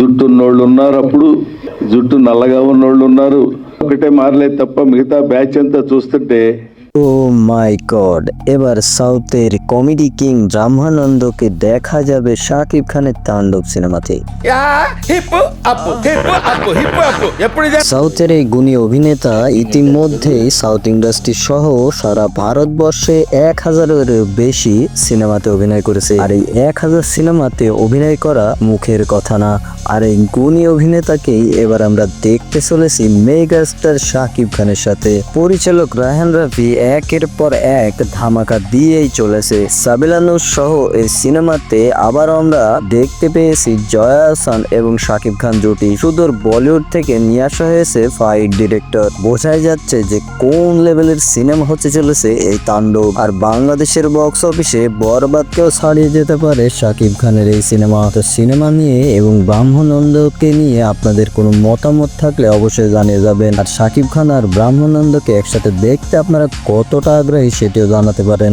జుట్టు ఉన్నోళ్ళు ఉన్నారు అప్పుడు జుట్టు నల్లగా ఉన్నోళ్ళు ఉన్నారు. ఒకటే మారలేదు తప్ప మిగతా బ్యాచ్ అంతా చూస్తుంటే ও মাই গড এবার সাউথের কমেডি কিং ব্রাহ্মানন্দকে দেখা যাবে শাকিব খানের তাণ্ডব সিনেমাতে। সাউথের এই গুণী অভিনেতা ইতিমধ্যে সাউথ ইন্ডাস্ট্রি সহ সারা ভারতবর্ষে এক হাজারের বেশি সিনেমাতে অভিনয় করেছে। আর এই এক হাজার সিনেমাতে অভিনয় করা মুখের কথা না। আর এই গুণী অভিনেতাকেই এবার আমরা দেখতে চলেছি মেগাস্টার শাকিব খানের সাথে। পরিচালক রাহান রাফি একের পর এক ধামাকা দিয়েই চলেছে। সাবিলানুর সহ এই সিনেমাতে আবার আমরা দেখতে পেয়েছি জয়া আহসান এবং শাকিব খান জুটি। সুদূর বলিউড থেকে নিয়ে আসা হয়েছে ফাইট ডিরেক্টর। বোঝাই যাচ্ছে যে কোন লেভেলের সিনেমা হতে চলেছে এই তাণ্ডব। আর বাংলাদেশের বক্স অফিসে বরবাদকেও ছাড়িয়ে যেতে পারে শাকিব খানের এই সিনেমা। তো সিনেমা নিয়ে এবং ব্রাহ্মণন্দকে নিয়ে আপনাদের কোনো মতামত থাকলে অবশ্যই জানিয়ে যাবেন। আর শাকিব খান আর ব্রাহ্মণন্দকে একসাথে দেখতে আপনারা কতটা আগ্রহী সেটিও জানাতে পারেন।